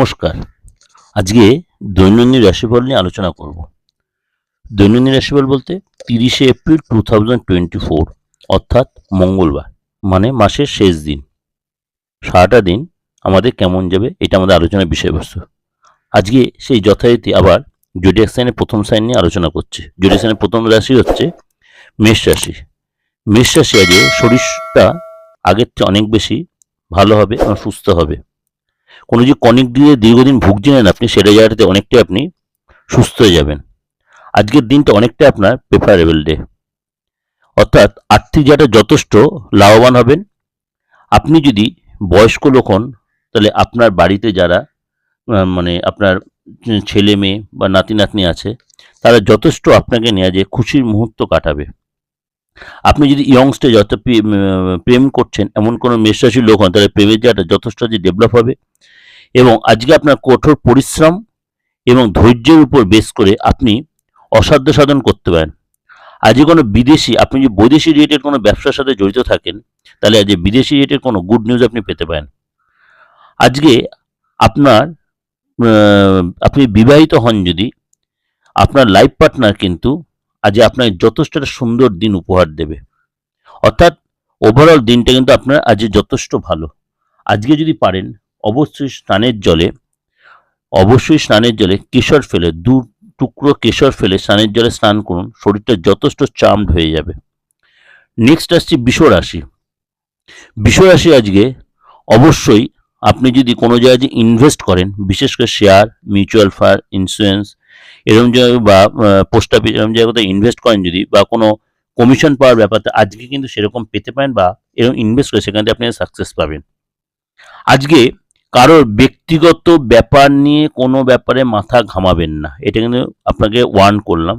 নমস্কার। আজকে দৈনন্দিন রাশিফল নিয়ে আলোচনা করব। দৈনন্দিন রাশিফল বলতে তিরিশে April two thousand twenty four, অর্থাৎ মঙ্গলবার মানে মাসের শেষ দিন। সারাটা দিন আমাদের কেমন যাবে এটা আমাদের আলোচনার বিষয়বস্তু। আজকে সেই যথারীতি আবার জোডিয়াক সাইনের প্রথম সাইন নিয়ে আলোচনা করছে। জোডিয়াক সাইনের প্রথম রাশি হচ্ছে মেষ রাশি। মেষ রাশি আজকে শরীরটা আগের চেয়ে অনেক বেশি ভালো হবে এবং সুস্থ হবে। কোনো যে কনিক দিয়ে দীর্ঘদিন ভুগছিলেন আপনি সেটা জায়গাটাতে অনেকটাই আপনি সুস্থ হয়ে যাবেন। আজকের দিনটা অনেকটাই আপনার প্রেফারেবল ডে অর্থাৎ আর্থিক জায়গাটা যথেষ্ট লাভবান হবেন। আপনি যদি বয়স্ক লোক হন, তাহলে আপনার বাড়িতে যারা মানে আপনার ছেলে মেয়ে বা নাতি নাতনি আছে, তারা যথেষ্ট আপনাকে নেওয়া যে খুশির মুহূর্ত কাটাবে। আপনি যদি ইয়ংস্টেজ অর্থাৎ প্রে- প্রেম করছেন, এমন কোনো মেষরাশির লোক হন, তাহলে প্রেমের জায়গাটা যথেষ্ট যে ডেভেলপ হবে। এবং আজকে আপনার কঠোর পরিশ্রম এবং ধৈর্যের উপর বেস করে আপনি অসাধ্য সাধন করতে পারেন। আজকে কোনো বিদেশি, আপনি যদি বৈদেশিক রিলেটেড কোনো ব্যবসার সাথে জড়িত থাকেন, তাহলে আজকে বিদেশি রিলেটেড কোনো গুড নিউজ আপনি পেতে পারেন। আজকে আপনার আপনি বিবাহিত হন যদি, আপনার লাইফ পার্টনার কিন্তু আজ আপনাকে যথেষ্ট একটা সুন্দর দিন উপহার দেবে। অর্থাৎ ওভারঅল দিনটা কিন্তু আপনার আজ যথেষ্ট ভালো। আজকে যদি পারেন, অবশ্যই স্নানের জলে, অবশ্যই স্নানের জলে কেশর ফেলে, দু টুকরো কেশর ফেলে স্নানের জলে স্নান করুন, শরীরটা যথেষ্ট চার্মড হয়ে যাবে। নেক্সট আসছি বিষ রাশি। রাশি আজকে অবশ্যই আপনি যদি কোনো জায়গায় ইনভেস্ট করেন, বিশেষ করে শেয়ার মিউচুয়াল ফান্ড ইন্স্যুরেন্স এরকম জায়গায় বা পোস্ট অফিস এরকম জায়গাতে ইনভেস্ট করেন যদি বা কোনো কমিশন পাওয়ার ব্যাপারটা আজকে কিন্তু সেরকম পেতে পারেন বা এরকম ইনভেস্ট করে সেখান থেকে আপনি সাকসেস পাবেন। আজকে কারোর ব্যক্তিগত ব্যাপার নিয়ে কোনো ব্যাপারে মাথা ঘামাবেন না। এটা কিন্তু আপনাকে ওয়ার্ন করলাম।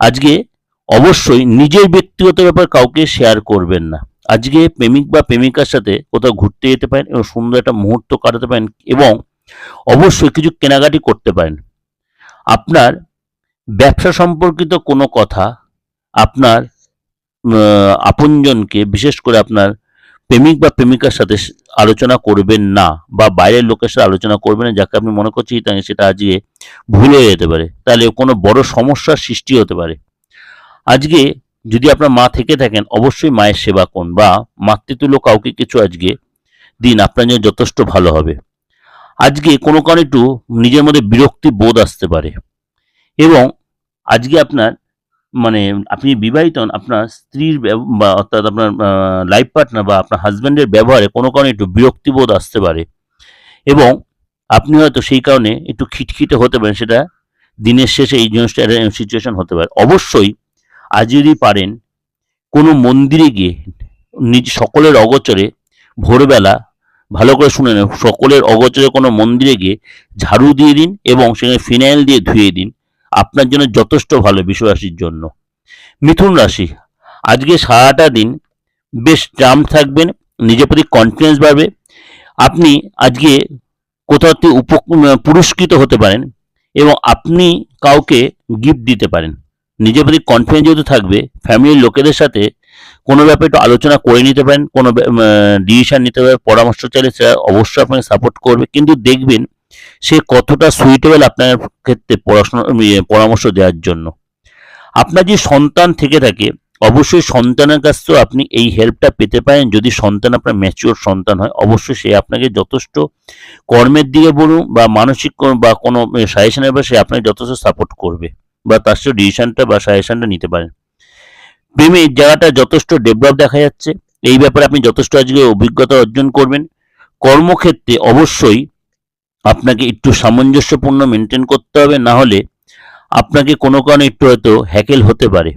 আজকে অবশ্যই নিজের ব্যক্তিগত ব্যাপার কাউকে শেয়ার করবেন না। আজকে প্রেমিক বা প্রেমিকার সাথে কোথাও ঘুরতে যেতে পারেন এবং সুন্দর একটা মুহূর্ত কাটাতে পারেন এবং অবশ্যই কিছু কেনাকাটি করতে পারেন। আপনার ব্যবসা সম্পর্কিত কোনো কথা আপনার আপনজনকে বিশেষ করে আপনার প্রেমিক বা প্রেমিকার সাথে আলোচনা করবেন না বা বাইরের লোকের সাথে আলোচনা করবেন না, যাকে আপনি মনে করছেন তাকে সেটা আজকে ভুল হয়ে যেতে পারে, তাহলে কোনো বড় সমস্যার সৃষ্টি হতে পারে। আজকে যদি আপনার মা থেকে থাকেন, অবশ্যই মায়ের সেবা করুন বা মাতৃতুল্য কাউকে কিছু আজকে দিন, আপনার জন্য যথেষ্ট ভালো হবে। আজকে কোনো কারণে একটু নিজের মধ্যে বিরক্তি বোধ আসতে পারে। এবং আজকে আপনার মানে আপনি বিবাহিত হন, আপনার স্ত্রীর বা অর্থাৎ আপনার লাইফ পার্টনার বা আপনার হাজব্যান্ডের ব্যবহারে কোনো কারণে একটু বিরক্তিবোধ আসতে পারে। এবং আপনি হয়তো সেই কারণে একটু খিটখিটে হতে পারেন সেটা দিনের শেষে এই জিনিসটা সিচুয়েশন হতে পারে। অবশ্যই আজ যদি পারেন কোনো মন্দিরে গিয়ে নিজ সকলের অগোচরে ভোরবেলা ভালো করে শুনে নেন। সকলের অগোচরে কোনো মন্দিরে গিয়ে ঝাড়ু দিয়ে দিন এবং সেখানে ফিনাইল দিয়ে ধুয়ে দিন। আপনার জন্য যথেষ্ট ভালো বিশ্বরাশির জন্য। মিথুন রাশি, আজকে সারাটা দিন বেশ জাম থাকবেন, নিজের প্রতি কনফিডেন্স বাড়বে। আপনি আজকে কোথাও থেকে উপ পুরস্কৃত হতে পারেন এবং আপনি কাউকে গিফট দিতে পারেন। নিজের প্রতি কনফিডেন্স যেহেতু থাকবে ফ্যামিলির লোকেদের সাথে কোনো ব্যাপারে একটু আলোচনা করে নিতে পারেন কোনো ডিসিশন নিতে পারেন পরামর্শ চাইলে সেটা অবশ্যই আপনাকে সাপোর্ট করবে। কিন্তু দেখবেন সে কতটা সুইটেবল আপনার ক্ষেত্রে পড়াশোনা ইয়ে, পরামর্শ দেওয়ার জন্য। আপনার যে সন্তান থেকে থাকে অবশ্যই সন্তানের কাছ থেকেও আপনি এই হেল্পটা পেতে পারেন। যদি সন্তান আপনার ম্যাচিওর সন্তান হয় অবশ্যই সে আপনাকে যথেষ্ট কর্মের দিকে বলুন বা মানসিক বা কোনো সাজেশনের ব্যাপারে সে আপনাকে যথেষ্ট সাপোর্ট করবে বা তার সাথে ডিসিশনটা বা সাজেশনটা নিতে পারেন। প্রেমের জায়গাটা যথেষ্ট ডেভেলপ দেখা যাচ্ছে। এই ব্যাপারে আপনি যথেষ্ট আজকে অভিজ্ঞতা অর্জন করবেন। কর্মক্ষেত্রে অবশ্যই আপনাকে একটু সামঞ্জস্যপূর্ণ মেনটেন করতে হবে, না হলে আপনাকে কোনো কারণে একটু হয়তো হ্যাকেল হতে পারে।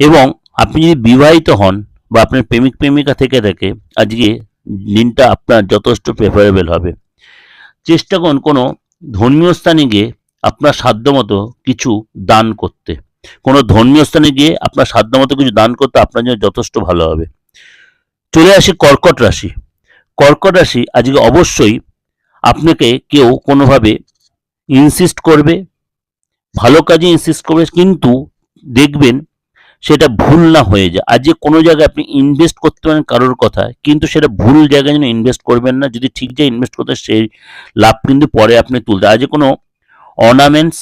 এবং আপনি যদি বিবাহিত হন বা আপনার প্রেমিক প্রেমিকা থেকে থাকে, আজকে দিনটা আপনার যথেষ্ট প্রেফারেবল হবে। চেষ্টা করুন কোনো ধর্মীয় স্থানে গিয়ে আপনার সাধ্যমতো কিছু দান করতে। কোনো ধর্মীয় স্থানে গিয়ে আপনার সাধ্যমতো কিছু দান করতে আপনার জন্য যথেষ্ট ভালো হবে। চলে আসি কর্কট রাশি। কর্কট রাশি আজকে অবশ্যই আপনাকে কেউ কোনোভাবে ইনসিস্ট করবে, ভালো কাজে ইনসিস্ট করবে, কিন্তু দেখবেন সেটা ভুল না হয়ে যায়। আজকে কোনো জায়গায় আপনি ইনভেস্ট করতে পারেন কারোর কথা, কিন্তু সেটা ভুল জায়গায় যেন ইনভেস্ট করবেন না। যদি ঠিক জায়গায় ইনভেস্ট করতে সেই লাভ কিন্তু পরে আপনি তুলতে আজকে কোনো অর্নামেন্টস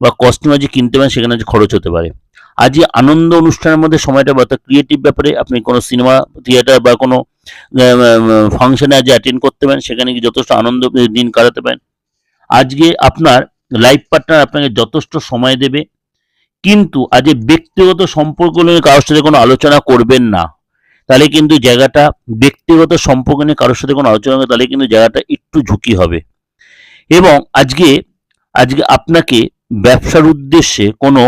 বা কস্টিউম যে কিনতে পারেন, সেখানে যে খরচ হতে পারে। আজকে আনন্দ অনুষ্ঠানের মধ্যে সময়টা বা ক্রিয়েটিভ ব্যাপারে আপনি কোনো সিনেমা থিয়েটার বা কোনো ফাংশনে আজ অ্যাটেন্ড করতে পারেন, সেখানে গিয়ে যথেষ্ট আনন্দ দিন কাটাতে পারেন। আজকে আপনার লাইফ পার্টনার আপনাকে যথেষ্ট সময় দেবে, কিন্তু আজকে ব্যক্তিগত সম্পর্ক নিয়ে কারোর সাথে কোনো আলোচনা করবেন না। তাহলে কিন্তু জায়গাটা ব্যক্তিগত সম্পর্ক নিয়ে কারোর সাথে কোনো আলোচনা তাহলে কিন্তু জায়গাটা একটু ঝুঁকি হবে। এবং আজকে আজকে আপনাকে ব্যবসার উদ্দেশ্যে কোনো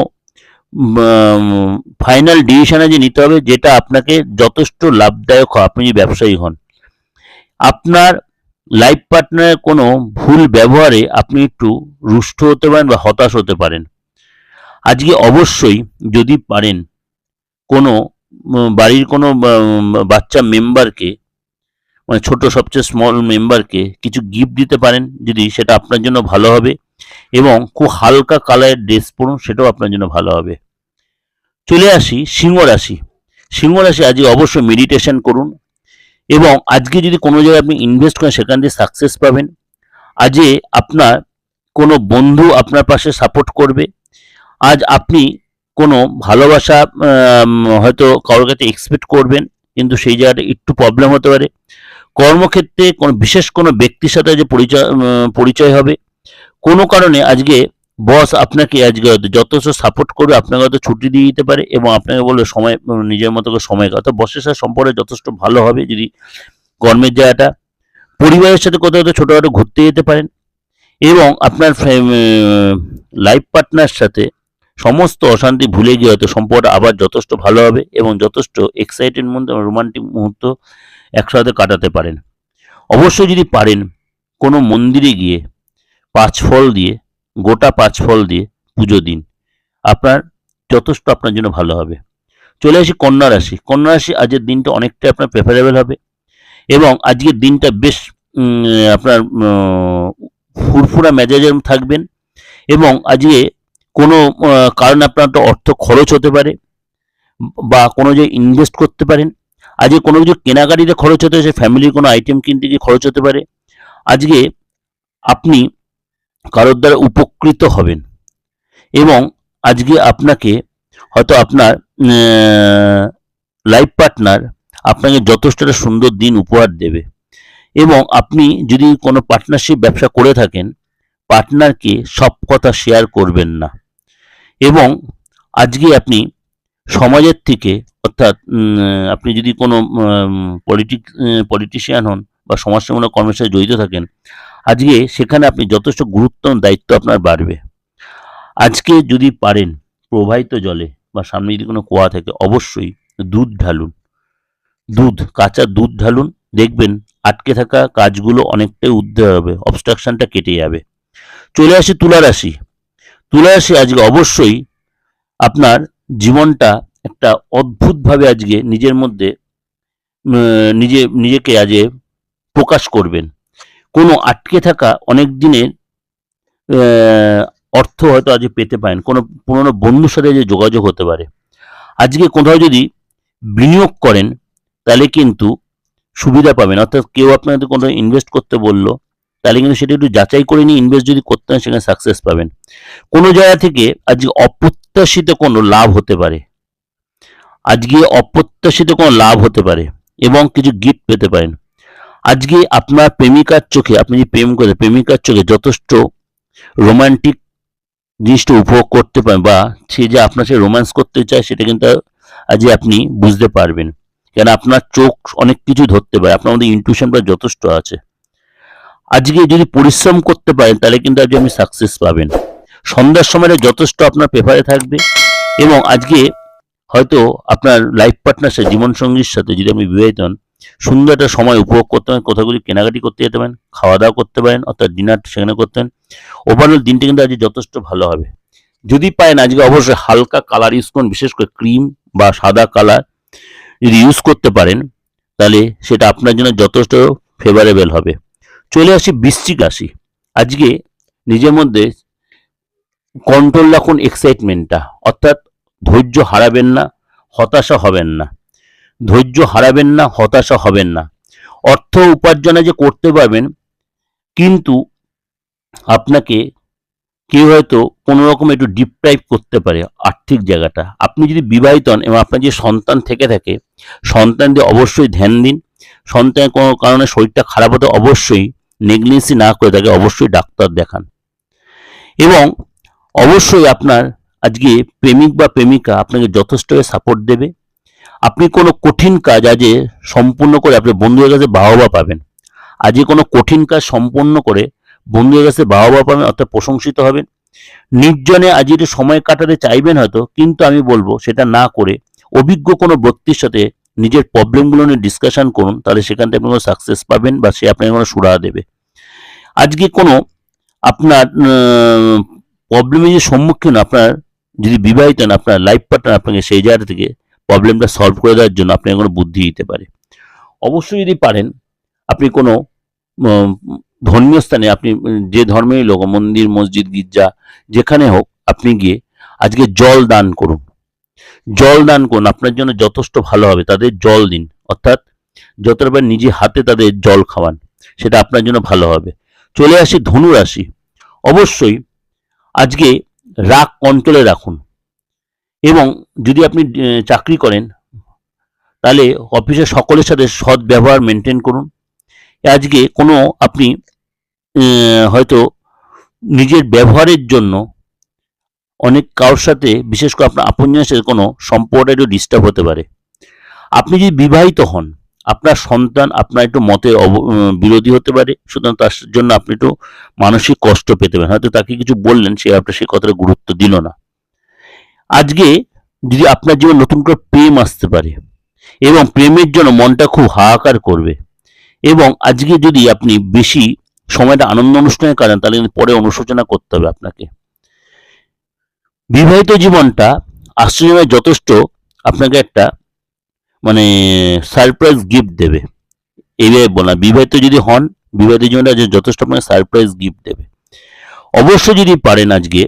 ফাইনাল ডিসিশনে যে নিতে হবে যেটা আপনাকে যথেষ্ট লাভদায়ক হয়, আপনি যদি ব্যবসায়ী হন। আপনার লাইফ পার্টনারের কোনো ভুল ব্যবহারে আপনি একটু রুষ্ট হতে পারেন বা হতাশ হতে পারেন। আজকে অবশ্যই যদি পারেন কোনো বাড়ির কোনো বাচ্চা মেম্বারকে মানে ছোট সবচেয়ে স্মল মেম্বারকে কিছু গিফট দিতে পারেন, যদি সেটা আপনার জন্য ভালো হবে। এবং খুব হালকা কালারের ড্রেস পরুন, সেটাও আপনার জন্য ভালো হবে। চলে আসি সিংহ রাশি। সিংহ রাশি আজকে অবশ্যই মেডিটেশন করুন এবং আজকে যদি কোনো জায়গায় আপনি ইনভেস্ট করেন, সেখান দিয়ে সাকসেস পাবেন। আজকে আপনার কোনো বন্ধু আপনার পাশে সাপোর্ট করবে। আজ আপনি কোনো ভালোবাসা হয়তো কারোর কাছে এক্সপেক্ট করবেন, কিন্তু সেই জায়গাটা একটু প্রবলেম হতে পারে। কর্মক্ষেত্রে কোনো, বিশেষ কোনো ব্যক্তির সাথে যে পরিচয় পরিচয় হবে। কোনো কারণে আজকে বস আপনাকে আজকে হয়তো যথেষ্ট সাপোর্ট করবে, আপনাকে হয়তো ছুটি দিয়ে দিতে পারে এবং আপনাকে বলবে সময়, নিজের মতো করে সময় কাটাতে। বসের সাথে সম্পর্ক যথেষ্ট ভালো হবে যদি কর্মের জায়গাটা, পরিবারের সাথে কোথাও হয়তো ছোটোখাটো ঘুরতে যেতে পারেন এবং আপনার লাইফ পার্টনার সাথে সমস্ত অশান্তি ভুলে গিয়ে হয়তো সম্পর্কটা আবার যথেষ্ট ভালো হবে এবং যথেষ্ট এক্সাইটেড মধ্যে রোমান্টিক মুহূর্ত একসাথে কাটাতে পারেন। অবশ্যই যদি পারেন, কোনো মন্দিরে গিয়ে পাঁচ ফল দিয়ে, গোটা পাঁচ ফল দিয়ে পুজো দিন। আপনার যথেষ্ট আপনার জন্য ভালো হবে। চলে আসি কন্যা রাশি। কন্যা রাশি আজকের দিনটা অনেকটাই আপনার প্রেফারেবল হবে এবং আজকের দিনটা বেশ আপনার ফুরফুরা মেজাজের থাকবেন এবং আজকে কোনো কারণে আপনার একটা অর্থ খরচ হতে পারে বা কোনো যে ইনভেস্ট করতে পারেন। আজকে কোনো কিছু কেনাকাটিতে খরচ হতে পারে ফ্যামিলির কোনো আইটেম কিনতে গিয়ে খরচ হতে পারে। আজকে আপনি কারোর দ্বারা উপকৃত হবেন। এবং আজকে আপনাকে হয়তো আপনার লাইফ পার্টনার আপনাকে যথেষ্ট সুন্দর দিন উপহার দেবে। এবং আপনি যদি কোনো পার্টনারশিপ ব্যবসা করে থাকেন পার্টনারকে সব কথা শেয়ার করবেন না। এবং আজকে আপনি সমাজের থেকে, অর্থাৎ আপনি যদি কোনো পলিটিক পলিটিশিয়ান হন বা সমাজসেবামূলক কর্মের সাথে জড়িত থাকেন আজকে সেখানে আপনি যথেষ্ট গুরুত্ব দায়িত্ব আপনার বাড়বে। আজকে যদি পারেন প্রবাহিত জলে বা সামনে যদি কোনো কুয়া থাকে, অবশ্যই দুধ ঢালুন। দুধ, কাঁচা দুধ ঢালুন। দেখবেন আটকে থাকা কাজগুলো অনেকটাই উদ্ধার হবে অবস্ট্রাকশনটা কেটে যাবে। চলে আসি তুলা রাশি। তুলা রাশি আজকে অবশ্যই আপনার জীবনটা একটা অদ্ভুতভাবে আজকে নিজের মধ্যে নিজে, নিজেকে আজকে প্রকাশ করবেন। কোনো আটকে থাকা অনেক দিনের অর্থ হয়তো আজকে পেতে পারেন। কোনো পুরনো বন্ধুর সাথে যে যোগাযোগ হতে পারে। আজকে কোথাও যদি বিনিয়োগ করেন, তাহলে কিন্তু সুবিধা পাবেন। অর্থাৎ কেউ আপনাকে কোনো ইনভেস্ট করতে বলল, তাহলে কিন্তু সেটা একটু যাচাই করে নিয়ে ইনভেস্ট যদি করতে হয়, সেখানে সাকসেস পাবেন। কোনো জায়গা থেকে আজকে অপ্রত্যাশিত কোনো লাভ হতে পারে। আজকে অপ্রত্যাশিত কোনো লাভ হতে পারে এবং কিছু গিফট পেতে পারেন। আজকে আপনার প্রেমিকার চোখে, আপনি যে প্রেম করে প্রেমিকার চোখে যথেষ্ট রোমান্টিক জিনিসটা উপভোগ করতে পারেন বা সে যে আপনার সাথে রোম্যান্স করতে চায়, সেটা কিন্তু আজকে আপনি বুঝতে পারবেন। কেন আপনার চোখ অনেক কিছু ধরতে পারে, আপনার মধ্যে ইনটিউশনটা যথেষ্ট আছে। আজকে যদি পরিশ্রম করতে পারেন, তাহলে কিন্তু আজকে আপনি সাকসেস পাবেন। সন্ধ্যার সময়টা যথেষ্ট আপনার পেপারে থাকবে এবং আজকে হয়তো আপনার লাইফ পার্টনার সাথে, জীবনসঙ্গীর সাথে যদি আপনি বিবাহিত হন সুন্দর একটা সময় উপভোগ করতে পারেন, কোথাগুলি কেনাকাটি করতে যেতে পারেন খাওয়া দাওয়া করতে পারেন, অর্থাৎ ডিনার সেখানে করতে পারেন। ওভারঅল দিনটা কিন্তু আজকে যথেষ্ট ভালো হবে। যদি পারেন আজকে অবশ্যই হালকা কালার ইউজ করুন, বিশেষ করে ক্রিম বা সাদা কালার যদি ইউজ করতে পারেন, তাহলে সেটা আপনার জন্য যথেষ্ট ফেভারেবল হবে। চলে আসি বৃশ্চিক রাশি। আজকে নিজের মধ্যে কন্ট্রোল রাখুন এক্সাইটমেন্টটা অর্থাৎ ধৈর্য হারাবেন না, হতাশা হবেন না। ধৈর্য হারাবেন না, হতাশা হবেন না। অর্থ উপার্জনে যে করতে পারবেন, কিন্তু আপনাকে কেউ হয়তো কোনো রকম একটু ডিপ্রাইভ করতে পারে আর্থিক জায়গাটা। আপনি যদি বিবাহিত হন এবং আপনার যে সন্তান থেকে থাকে সন্তানদের অবশ্যই ধ্যান দিন। সন্তানের কোনো কারণে শরীরটা খারাপ হতে অবশ্যই নেগলিজেন্সি না করে তাকে অবশ্যই ডাক্তার দেখান। এবং অবশ্যই আপনার আজকে প্রেমিক বা প্রেমিকা আপনাকে যথেষ্টভাবে সাপোর্ট দেবে। আপনি কোনো কঠিন কাজ আজকে সম্পূর্ণ করে আপনি বন্ধুদের কাছে বাহবা পাবেন। আজকে কোনো কঠিন কাজ সম্পূর্ণ করে বন্ধুদের কাছে বাহবা পাবেন, অর্থাৎ প্রশংসিত হবেন। নির্জনে আজ সময় কাটাতে চাইবেন হয়তো, কিন্তু আমি বলব সেটা না করে অভিজ্ঞ কোনো ব্যক্তির সাথে নিজের প্রবলেমগুলো নিয়ে ডিসকাশন করুন, তাহলে সেখান থেকে আপনি কোনো সাকসেস পাবেন বা সে আপনাকে কোনো সুরাহা দেবে। আজকে কোনো আপনার প্রবলেমের যে সম্মুখীন আপনার, যদি বিবাহিত আপনার লাইফ পার্টনার আপনাকে সেই জায়গা থেকে প্রবলেমটা সলভ করে দেওয়ার জন্য আপনাকে কোনো বুদ্ধি দিতে পারে। অবশ্যই যদি পারেন, আপনি কোনো ধর্মীয় স্থানে আপনি, যে ধর্মেরই লোক, মন্দির, মসজিদ, গির্জা, যেখানে হোক, আপনি গিয়ে আজকে জল দান করুন। জল দান করুন, আপনার জন্য যথেষ্ট ভালো হবে, তাদের জল দিন। অর্থাৎ যতটা নিজে হাতে তাদের জল খাওয়ান, সেটা আপনার জন্য ভালো হবে। চলে আসি ধনু রাশি অবশ্যই আজকে রাগ কন্ট্রোলে রাখুন। এবং যদি আপনি চাকরি করেন, তাহলে অফিসের সকলের সাথে সৎ ব্যবহার মেনটেন করুন। আজকে কোনো আপনি হয়তো নিজের ব্যবহারের জন্য অনেক কারোর সাথে, বিশেষ করে আপনার আপনজনের সাথে কোনো সম্পর্কটা একটু ডিস্টার্ব হতে পারে। আপনি যদি বিবাহিত হন, আপনার সন্তান আপনার একটু মতের অব- বিরোধী হতে পারে, সুতরাং তার জন্য আপনি একটু মানসিক কষ্ট পেতে পারেন। হয়তো তাকে কিছু বললেন, সে আপনার সেই কথাটা গুরুত্ব দিল না। আজকে যদি আপনার জীবন নতুন করে প্রেম আসতে পারে এবং প্রেমের জন্য মনটা খুব হাহাকার করবে এবং আজকে যদি আপনি বেশি সময়টা আনন্দ অনুষ্ঠানে কাটান, তাহলে পরে অনুশোচনা করতে হবে আপনাকে। বিবাহিত জীবনটা আশ্চর্যময় যথেষ্ট আপনাকে একটা মানে সারপ্রাইজ গিফট দেবে। এইভাবে বলা বিবাহিত যদি হন, বিবাহিত জীবনটা যথেষ্ট আপনাকে সারপ্রাইজ গিফট দেবে। অবশ্যই যদি পারেন আজকে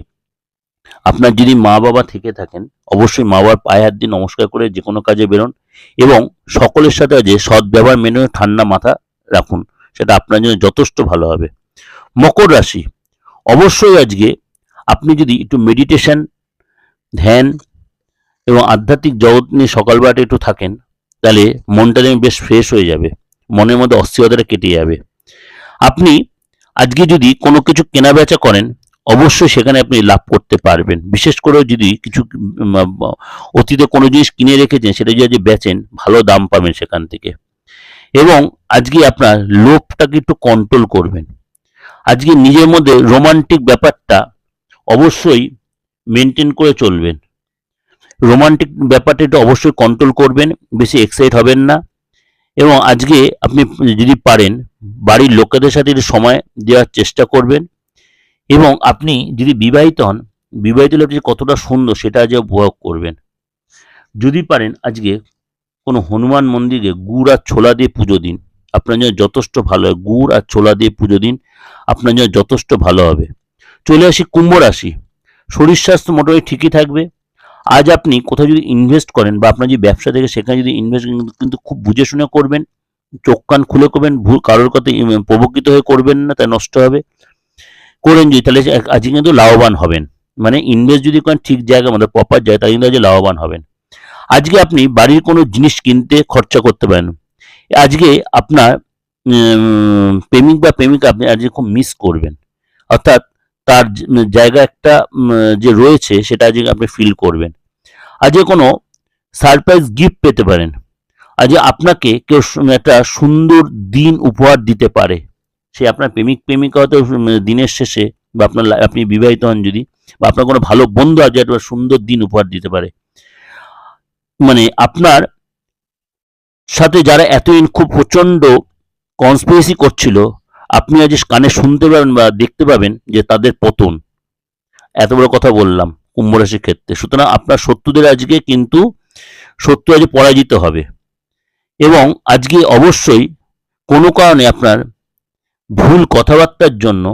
আপনার যদি মা বাবা থেকে থাকেন, অবশ্যই মা বাবার পায়ে হাত দিয়ে নমস্কার করে যে কোনো কাজে বেরোন এবং সকলের সাথে যে সৎ ব্যবহার মেনে ঠান্ডা মাথা রাখুন, সেটা আপনার জন্য যথেষ্ট ভালো হবে। মকর রাশি, অবশ্যই আজকে আপনি যদি একটু মেডিটেশন ধ্যান এবং আধ্যাত্মিক জগৎ নিয়ে সকালবেলাটা একটু থাকেন, তাহলে মনটা যেন বেশ ফ্রেশ হয়ে যাবে, মনের মধ্যে অস্থিরতাটা কেটে যাবে। আপনি আজকে যদি কোনো কিছু কেনা বেচা করেন অবশ্যই সেখানে আপনি লাভ করতে পারবেন। বিশেষ করে যদি কিছু অতীতে কোনো জিনিস কিনে রেখেছেন, সেটা যদি বেচেন, ভালো দাম পাবেন সেখান থেকে। এবং আজকে আপনার লোভটাকে একটু কন্ট্রোল করবেন। আজকে নিজের মধ্যে রোমান্টিক ব্যাপারটা অবশ্যই মেনটেন করে চলবেন। রোমান্টিক ব্যাপারটা একটু অবশ্যই কন্ট্রোল করবেন, বেশি এক্সাইট হবেন না। এবং আজকে আপনি যদি পারেন, বাড়ির লোকেদের সাথে একটু সময় দেওয়ার চেষ্টা করবেন। এবং আপনি যদি বিবাহিত হন, বিবাহিত যে কতটা সুন্দর সেটা আজ উপভোগ করবেন। যদি পারেন আজকে কোনো হনুমান মন্দিরে গুড় আর ছোলা দিয়ে পুজো দিন। আপনার জন্য যথেষ্ট ভালো হয়। গুড় আর ছোলা দিয়ে পুজো দিন, আপনার জন্য যথেষ্ট ভালো হবে। চলে আসি কুম্ভ রাশি। শরীর স্বাস্থ্য মোটামুটি ঠিকই থাকবে। আজ আপনি কোথাও যদি ইনভেস্ট করেন বা আপনার যে ব্যবসা থেকে সেখানে যদি ইনভেস্ট কিন্তু খুব বুঝে শুনে করবেন, চোখ কান খুলে করবেন, ভুল কারোর কথা প্রবকিত হয়ে করবেন না তাই নষ্ট হবে। করেন যদি, তাহলে আজকে কিন্তু লাভবান হবেন। মানে ইনভেস্ট যদি করেন, ঠিক জায়গা মানে প্রপার জায়গায়, তাহলে কিন্তু আজকে লাভবান হবেন। আজকে আপনি বাড়ির কোনো জিনিস কিনতে খরচা করতে পারেন। আজকে আপনার প্রেমিক বা প্রেমিকা আপনি আজকে খুব মিস করবেন। অর্থাৎ তার জায়গা একটা যে রয়েছে, সেটা আজকে আপনি ফিল করবেন। আজকে কোনো সারপ্রাইজ গিফট পেতে পারেন। আজকে আপনাকে কেউ একটা সুন্দর দিন উপহার দিতে পারে। সে আপনার প্রেমিক প্রেমিকা হয়তো দিনের শেষে বা আপনার আপনি বিবাহিত হন যদি, বা আপনার কোনো ভালো বন্ধু আজ একটা সুন্দর দিন উপহার দিতে পারে। মানে আপনার সাথে যারা এতদিন খুব প্রচণ্ড কনস্পিরেসি করছিল, আপনি আজ কানে শুনতে পাবেন বা দেখতে পাবেন যে তাদের পতন। এত বড় কথা বললাম কুম্ভ রাশির ক্ষেত্রে। সুতরাং আপনার শত্রুদের আজকে কিন্তু শত্রু আজ পরাজিত হবে। এবং আজকে অবশ্যই কোনো কারণে আপনার ভুল কথাবার্তার জন্য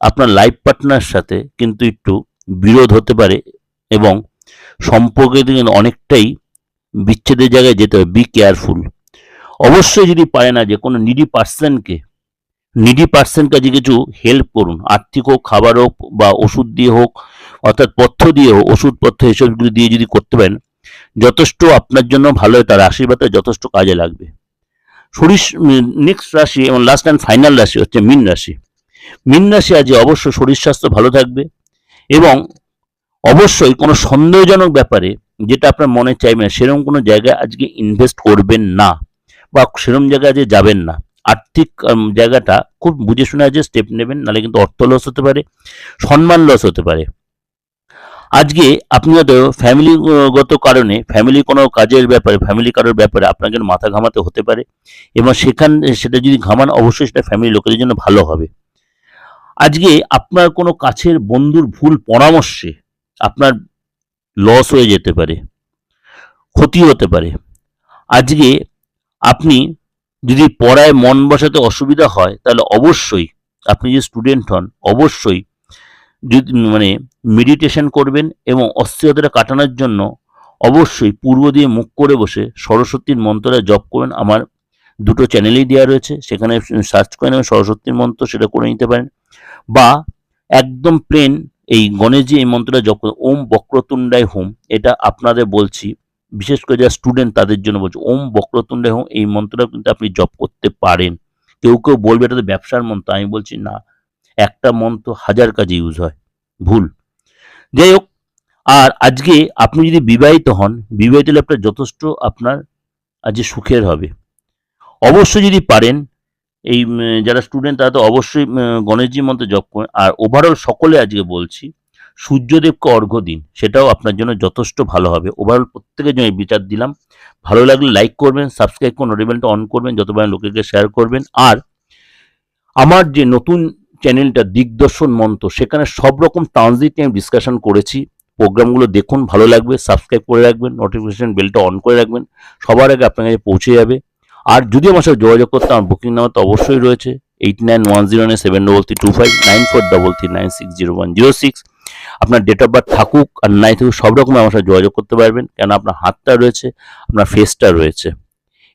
আপনার লাইফ পার্টনার সাথে কিন্তু একটু বিরোধ হতে পারে এবং সম্পর্কে কিন্তু অনেকটাই বিচ্ছেদের জায়গায় যেতে হবে। বি কেয়ারফুল অবশ্যই যদি পারে না যে কোনো নিডি পার্সনকে নিডি পার্সনকে আজকে কিছু হেল্প করুন। আর্থিক হোক, খাবার হোক বা ওষুধ দিয়ে হোক, অর্থাৎ পথ্য দিয়ে হোক ওষুধপত্র এসবগুলো দিয়ে যদি করতে পারেন, যথেষ্ট আপনার জন্য ভালো হয়, তার আশীর্বাদটা যথেষ্ট কাজে লাগবে। শরীর নেক্সট রাশি এবং লাস্ট অ্যান্ড ফাইনাল রাশি হচ্ছে মীন রাশি। মীন রাশি আজ অবশ্য শরীর স্বাস্থ্য ভালো থাকবে এবং অবশ্যই কোনো সন্দেহজনক ব্যাপারে যেটা আপনার মনে চাইবে না, সেরকম কোনো জায়গায় আজকে ইনভেস্ট করবেন না বা সেরকম জায়গায় যে যাবেন না। আর্থিক জায়গাটা খুব বুঝে শুনে আজকে স্টেপ নেবেন, নাহলে কিন্তু অর্থ লস হতে পারে, সম্মান লস হতে পারে। আজকে আপনি হয়তো ফ্যামিলিগত কারণে ফ্যামিলি কোনো কাজের ব্যাপারে ফ্যামিলি কারোর ব্যাপারে আপনাকে মাথা ঘামাতে হতে পারে এবং সেখান, সেটা যদি ঘামান, অবশ্যই সেটা ফ্যামিলি লোকেদের জন্য ভালো হবে। আজকে আপনার কোনো কাছের বন্ধুর ভুল পরামর্শে আপনার লস হয়ে যেতে পারে, ক্ষতি হতে পারে। আজকে আপনি যদি পড়ায় মন বসাতে অসুবিধা হয়, তাহলে অবশ্যই আপনি যে স্টুডেন্ট হন, অবশ্যই যদি মানে মেডিটেশন করবেন এবং অস্থিরতাটা কাটানোর জন্য অবশ্যই পূর্ব দিয়ে মুখ করে বসে সরস্বতীর মন্ত্রটা জপ করবেন আমার দুটো চ্যানেলেই দেওয়া রয়েছে, সেখানে সার্চ করে নেবেন, সরস্বতীর মন্ত্র সেটা করে নিতে পারেন। বা একদম প্লেন এই গণেশজি এই মন্ত্রটা জপ ওম বক্রতুণ্ডায় হোম, এটা আপনাদের বলছি। বিশেষ করে যারা স্টুডেন্ট তাদের জন্য বলছি, ওম বক্রতুণ্ডায় হোম, এই মন্ত্রটা কিন্তু আপনি জপ করতে পারেন। কেউ কেউ বলবে, এটা তো ব্যবসার মন্ত্র, আমি বলছি না। একটা মন্ত্র হাজার কাজে ইউজ হয়। ভুল। যাই হোক আর আজকে আপনি যদি বিবাহিত হন, বিবাহিত হলে আপনার যথেষ্ট আপনার আজকে সুখের হবে। অবশ্যই যদি পারেন, এই যারা স্টুডেন্ট তারা তো অবশ্যই গণেশজি মন্ত্র জপ করেন। আর ওভারঅল সকলে আজকে বলছি, সূর্যদেবকে অর্ঘ্য দিন, সেটাও আপনার জন্য যথেষ্ট ভালো হবে। ওভারঅল প্রত্যেকের জন্য বিচার দিলাম। ভালো লাগলে লাইক করবেন সাবস্ক্রাইব করুন নোটিফিকেশনটা অন করবেন, যতবার লোকেকে শেয়ার করবেন। আর আমার যে নতুন চ্যানেলটা দিগদর্শন মন্ত্র। সেখানে সব রকম ট্রানজিট নিয়ে ডিসকাশন করেছি। প্রোগ্রামগুলো দেখুন, ভালো লাগবে সাবস্ক্রাইব করে রাখবেন নোটিফিকেশন বেলটা অন করে রাখবেন, সবার আগে আপনার কাছে পৌঁছে যাবে। আর যদি আমার সাথে যোগাযোগ করতে আমার বুকিং নাম্বার তো অবশ্যই রয়েছে eight nine one zero nine seven double three two five nine four double three nine six zero one zero six আপনার ডেট অফ বার্থ থাকুক আর নাই থাকুক, সব রকম আমার সাথে যোগাযোগ করতে পারবেন কেন আপনার হাতটা রয়েছে, আপনার ফেসটা রয়েছে।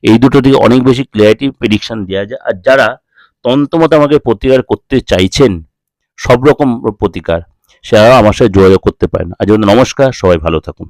এই দুটো থেকে অনেক বেশি ক্লিয়ারিটি প্রেডিকশান দেওয়া যায়। আর যারা তন্ত্রমত আমাকে প্রতিকার করতে চাইছেন, সব রকম প্রতিকার। সেরাও আমার সাথে যোগাযোগ করতে পারেন জন্য নমস্কার, সবাই ভালো থাকুন।